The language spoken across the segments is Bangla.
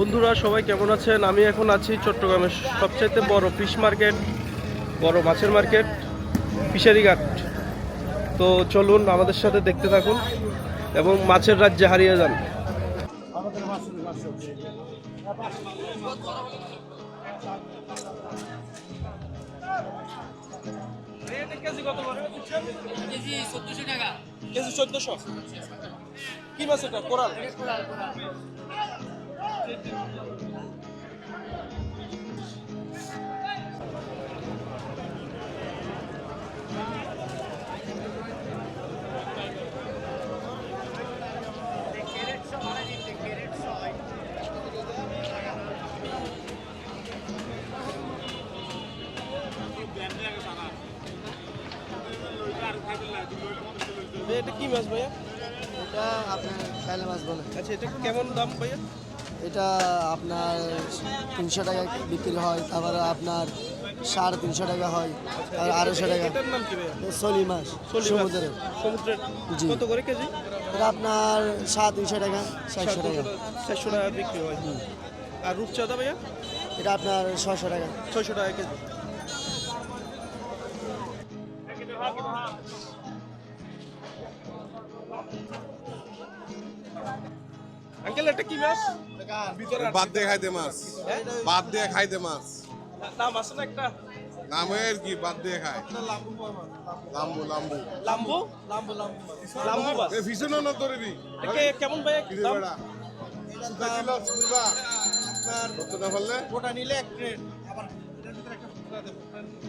বন্ধুরা, সবাই কেমন আছেন? আমি এখন আছি চট্টগ্রামের সবচাইতে বড় ফিশ মার্কেট, বড় মাছের মার্কেট, ফিশারি ঘাট। তো চলুন আমাদের সাথে দেখতে থাকুন এবং মাছের রাজ্যে হারিয়ে যান। কি মাছ এটা? কোরাল? এটা কি মাছ ভাইয়া? এটা আপনার কাইলে মাছ বলে। আচ্ছা এটা কেমন দাম ভাইয়া? এটা আপনার তিনশো টাকা বিক্রি হয় তারপরে আপনার সাড়ে তিনশো টাকা হয় আর আড়াইশো টাকা। সলি মাছ সমুদ্রের। সমুদ্রের জি। কত করে কেজি? এটা আপনার সাড়ে তিনশো টাকা চারশো টাকা। চারশো টাকা বিক্রি হয়। আর রূপচাঁদা ভাইয়া? এটা আপনার ছশো টাকা। ছয়শো টাকা কেজি। আঙ্কেল এটা কি মাছ? বাদ দিয়ে খাইতে মাছ। হ্যাঁ? বাদ দিয়ে খাইতে মাছ। নাম আছে না একটা? নামের কি? বাদ দিয়ে খায়। লাম্বু লাম্বু লাম্বু। লাম্বু? মাছ। এ ভীষণ না ধরে দি। কেমন কিরে দাম বেড়া? সুতা কিলো সুতা। কত না ফেললে? ওটা নিলে এক ট্রেন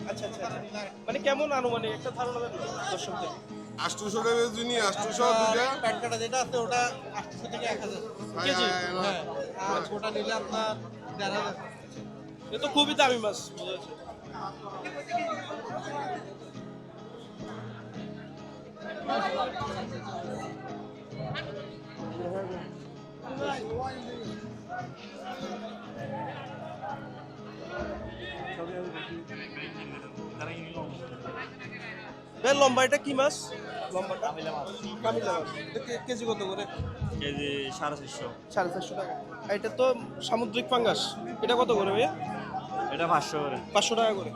আচ্ছা আচ্ছা আচ্ছা। মানে কেমন আনুমানিক? একটা ধারণা দেন দর্শকদের। আষ্টশো টাকা জুনি দুটা প্যাটকাটা যেটা আছে ওটা আটশো থেকে এক হাজার। কেজি? হ্যাঁ, আর ওটা নিলে আপনার দেড় হাজার। এ তো খুবই দামি মাছ বোঝা যাচ্ছে। বেশ লম্বা এটা কি মাছ? লম্বাটা? কামিলা মাছ। কামিলা মাছ। কেজি কত করে? কেজি সাড়ে চারশো। সাড়ে চারশো টাকা। এটা তো সামুদ্রিক ফাঙ্গাস। এটা কত করে ভাইয়া? এটা পাঁচশো করে। পাঁচশো টাকা করে।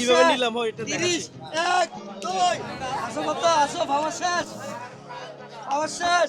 কীভাবে নিলাম হয় এটা দেখাচ্ছি। এক দুই আসো কত আসো ভাবা শেষ ভাবা শেষ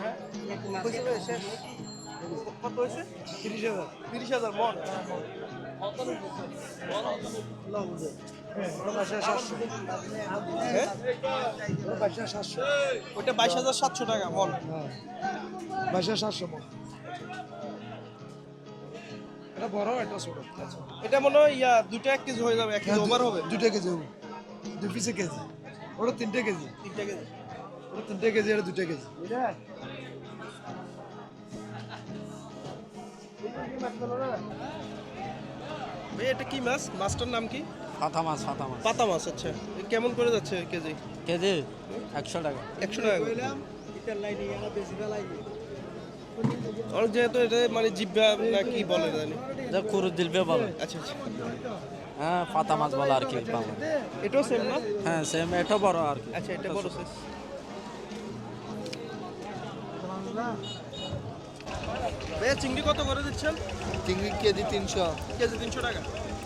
হ্যাঁ হয়েছিল তিরিশ হাজার। তিরিশ হাজার মন? হ্যাঁ। হ্যাঁ? ওটা বাইশ হাজার সাতশো টাকা মন? হ্যাঁ। বাইশ হাজার সাতশো মন। এটা বড় এটা ছোট। এটা মনে হয় ইয়া দুটো এক কেজি হয়ে যাবে এক কেজি ওভার হবে? দুটা কেজি হবে। দু পিসে কেজি। ওটা তিনটে কেজি। তিনটে কেজি। ওটা তিনটে কেজি এটা দুটো কেজি। ভাই এটা কি মাছ? মাছটার নাম কি? ফাতা মাছ ফাতা মাছ। পাতা মাছ আচ্ছা। কেমন করে যাচ্ছে কেজি? কেজি একশো টাকা। একশো টাকা অনেক যেহেতু এটা মানে জিব্বা না কি বলে জানি। এটা কুরু দিলবে বলে। আচ্ছা আচ্ছা। হ্যাঁ ফাতা মাছ বলে আর কি বাংলা এটাও সেম না? হ্যাঁ সেম এটা বড় আর কি। আচ্ছা এটা বড় সাইজ ভাইয়া চিংড়ি কত করে দিচ্ছেন? চিংড়ি কেজি তিনশো। কেজি তিনশো টাকা।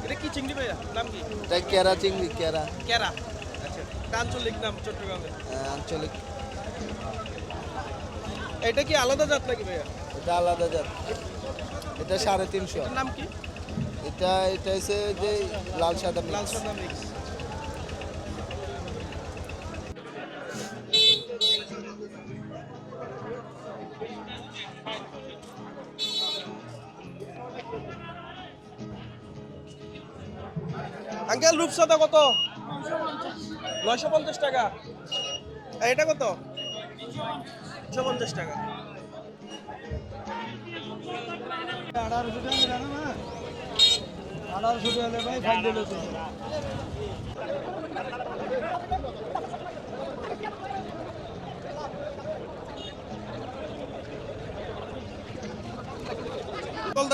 এটা কি চিংড়ি ভাইয়া? নাম কি? এটা কেরা চিংড়ি কেরা। ক্যারা আচ্ছা আঞ্চলিক নাম চট্টগ্রামে? আঞ্চলিক। এটা কি আলাদা জাত নাকি ভাইয়া? এটা আলাদা জাত। এটা সাড়ে তিনশো। নাম কি? এটা এটা হচ্ছে যে লাল সাদা লাল সাদা মিক্স রূপসাদা কত? নয়শো পঞ্চাশ টাকা। এটা কত? দুশো পঞ্চাশ টাকা।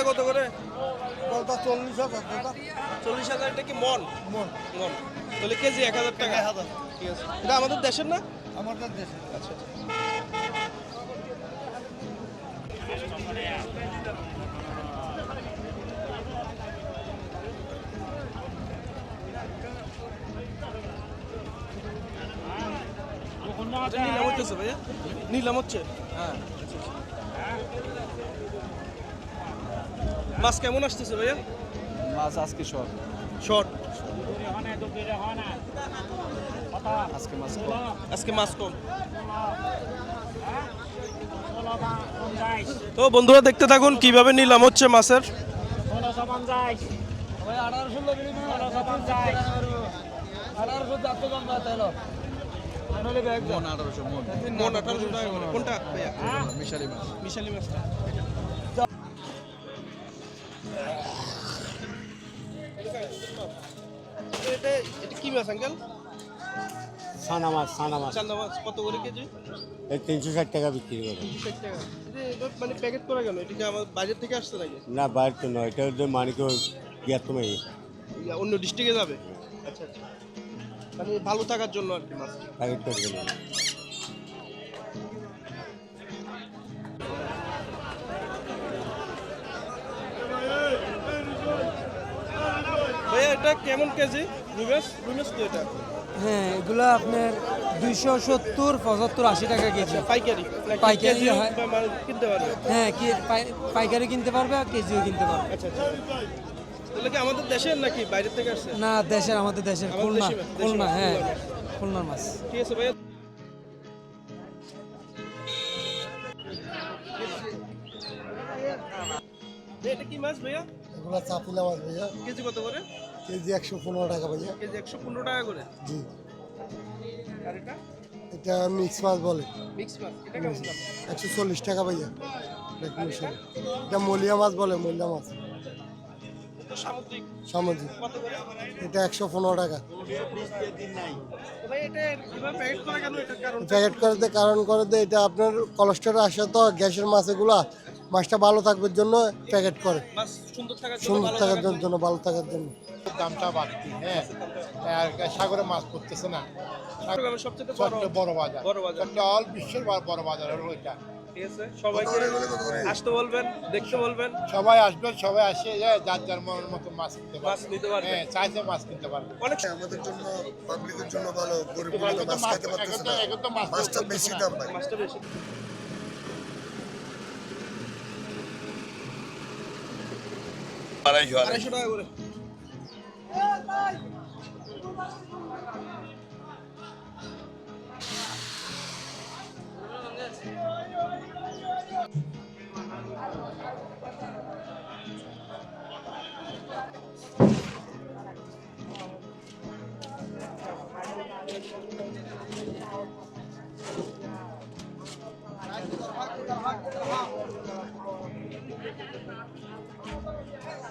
কত করে? কত চল্লিশ হাজার চল্লিশ হাজার এটা কি মন? মন। মন। তাহলে কেজি এক হাজার টাকা। হাজার। ঠিক আছে। এটা আমাদের দেশের না? আমাদের দেশে। আচ্ছা আচ্ছা। নিলাম হচ্ছে ভাইয়া। নিলাম হচ্ছে? হ্যাঁ। মাছ কেমন আসতেছে ভাইয়া? মাছ আজকে শর্ট। শর্ট। আজকে মাছ কম। আজকে মাছ কম। তো বন্ধুরা দেখতে থাকুন কীভাবে নিলাম হচ্ছে মাছের। কোনটা? ভাইয়া? মিশালি মাছ। মিশালি মাছটা। মাছ আঙ্কেল সানা মাছ সানা মাছ চান্দা মাছ কত করে কেজি? এই তিনশো ষাট টাকা বিক্রি করে। ষাট টাকা। এটা এটা মানে প্যাকেট করা কেন? এটা কি আমার বাজার থেকে আসছে নাকি? না বাইরে তো নয় এটা হচ্ছে মানিক গিয়ার তুমি ইয়া, অন্য ডিস্ট্রিক্টে যাবে? আচ্ছা আচ্ছা। মানে ভালো থাকার জন্য আর কি মাছ। প্যাকেট করে দিলাম। ভাইয়া এটা কেমন কেজি? হ্যাঁ এগুলো আপনার দুইশো সত্তর পঁচাত্তর আশি টাকা কেজি। পাইকারি। পাইকারি হয়। কিনতে পারবে? হ্যাঁ পাইকারি কিনতে পারবে আর কেজিও কিনতে পারবে। আচ্ছা আচ্ছা। তাহলে কি আমাদের দেশের নাকি বাইরে থেকে আসছে? না দেশের আমাদের দেশের খুলনা খুলনা হ্যাঁ খুলনার মাছ। ঠিক আছে ভাইয়া, এটা কি মাছ ভাইয়া? এগুলো চাপিলা মাছ ভাইয়া। কেজি কত করে? কেজি একশো পনেরো টাকা ভাইয়া। কেজি একশো পনেরো টাকা করে? জি। আর এটা? এটা মিক্স মাছ বলে। মিক্স মাছ এটা কেমন দাম? একশো চল্লিশ টাকা ভাইয়া। এটা মলিয়া মাছ বলে মলিয়া মাছ। সামুদ্রিক। সামুদ্রিক। এটা একশো পনেরো টাকা। প্যাকেট করা কেন? কারণ করে দেয় কারণ করে দেয় এটা আপনার কোলেস্ট্রল আসে তো গ্যাসের মাছ এগুলা মাছটা ভালো থাকবার জন্য প্যাকেট করে। সুন্দর থাকার জন্য ভালো থাকার জন্য। জন্য ভালো থাকার জন্য। দামটা বাড়তি হ্যাঁ। আর সাগরে মাছ পড়তেছে না। সবচেয়ে বড় বাজার। বড় অল বিশ্বের বড় বড় বাজার হলো ওইটা সবাইকে আসতে বলবেন দেখতে বলবেন। সবাই আসবেন সবাই আসে যার যার মনের মতো মাছ কিনতে মাছ নিতে পারবে। হ্যাঁ চাইছে মাছ কিনতে পারবে। অনেক আমাদের জন্য পাবলিকের জন্য ভালো গরিব মাছ মাছ- খেতে পারতেছে না। তো- এখন তো মাছ মাছটা বেশি দাম ভাই মাছটা বেশি। আড়াইশো টাকা করে।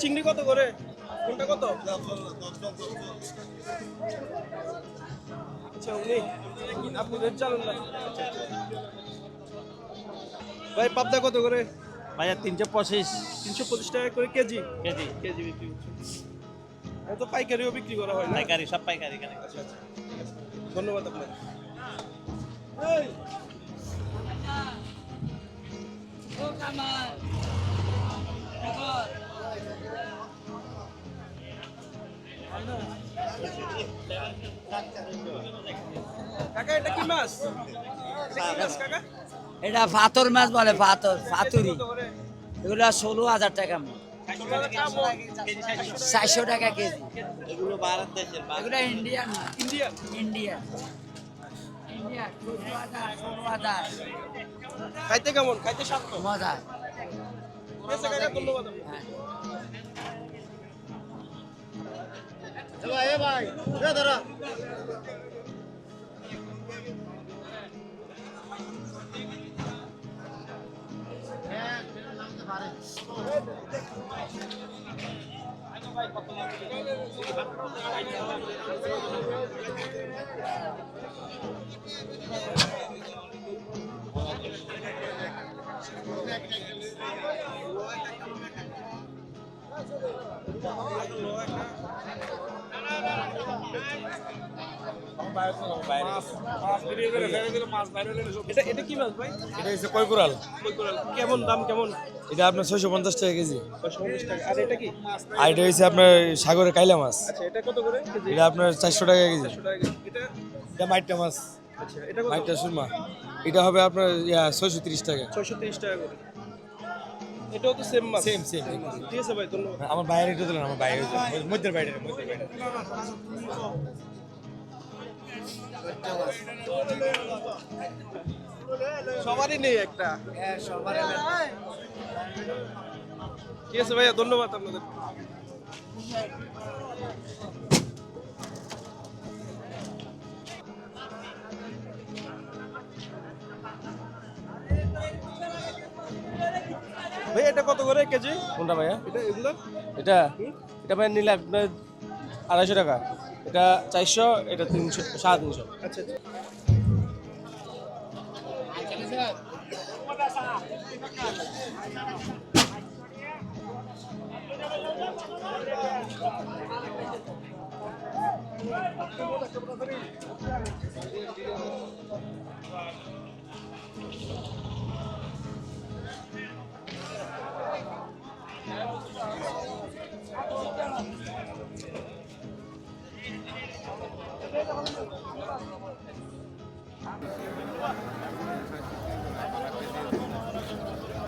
চিংড়ি কত করে? কোনটা কত? আচ্ছা উনি আপনি রেট জানেন না। ভাই পাবদা কত করে? ভাইয়া তিনশো পঁচিশ। তিনশো পঁচিশ টাকা করে কেজি? কেজি। কেজি বিক্রি করছে। তো পাইকারিও বিক্রি করা হয় পাইকারি সব পাইকারি এখানে। আচ্ছা আচ্ছা। ধন্যবাদ আপনার ও কামাল! কাকা এটা কি মাছ? এটা কি মাছ কাকা? এটা ফাতর মাছ বলে ফাতর ফাতুরি। এগুলো ষোলো হাজার টাকা। চারশো টাকা কেজি। এগুলো ভারত দেশের এগুলো ইন্ডিয়ান ষোলো হাজার খাইতে কেমন? খাইতে মজা। ধন্যবাদ আপনাকে। হ্যাঁ এটা এটা কি মাছ ভাই? এটা হচ্ছে কৈকুরাল কৈকুরাল। কেমন দাম কেমন? এটা আপনার ছয়শো পঞ্চাশ টাকা কেজি। আর এটা কি? আর এটা হচ্ছে আপনার সাগরের কাইলা মাছ। আচ্ছা এটা কত করে? এটা আপনার চারশো টাকা কেজি। এটা এটা মাইটটা মাছ। আচ্ছা এটা কত? মাইটটা সুরমা। এটা হবে আপনার ছয়শো তিরিশ টাকা। ছয়শো তিরিশ টাকা করে। এটাও তো সেম মাছ। Same, same. ঠিক আছে ভাই ধন্যবাদ। আমার বাইরে এটা দিলেন আমার বাইরে মধ্যের বাইরে মধ্যের বাইরে। সবারই নেই একটা। ঠিক আছে ভাইয়া ধন্যবাদ আপনাদের। ভাই এটা কত করে কেজি? কোনটা ভাইয়া? এটা এগুলো? এটা? এটা ভাই নিলে আপনার আড়াইশো টাকা। এটা চারশো এটা তিনশো সাড়ে তিনশো। আচ্ছা আচ্ছা।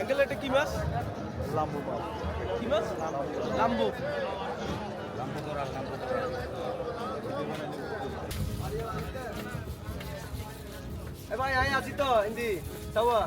আঙ্কেল এটা কি মাছ লাম্বু কি মাছ লাম্বু এ ভাই আই আছি তো হিন্দি তাওয়া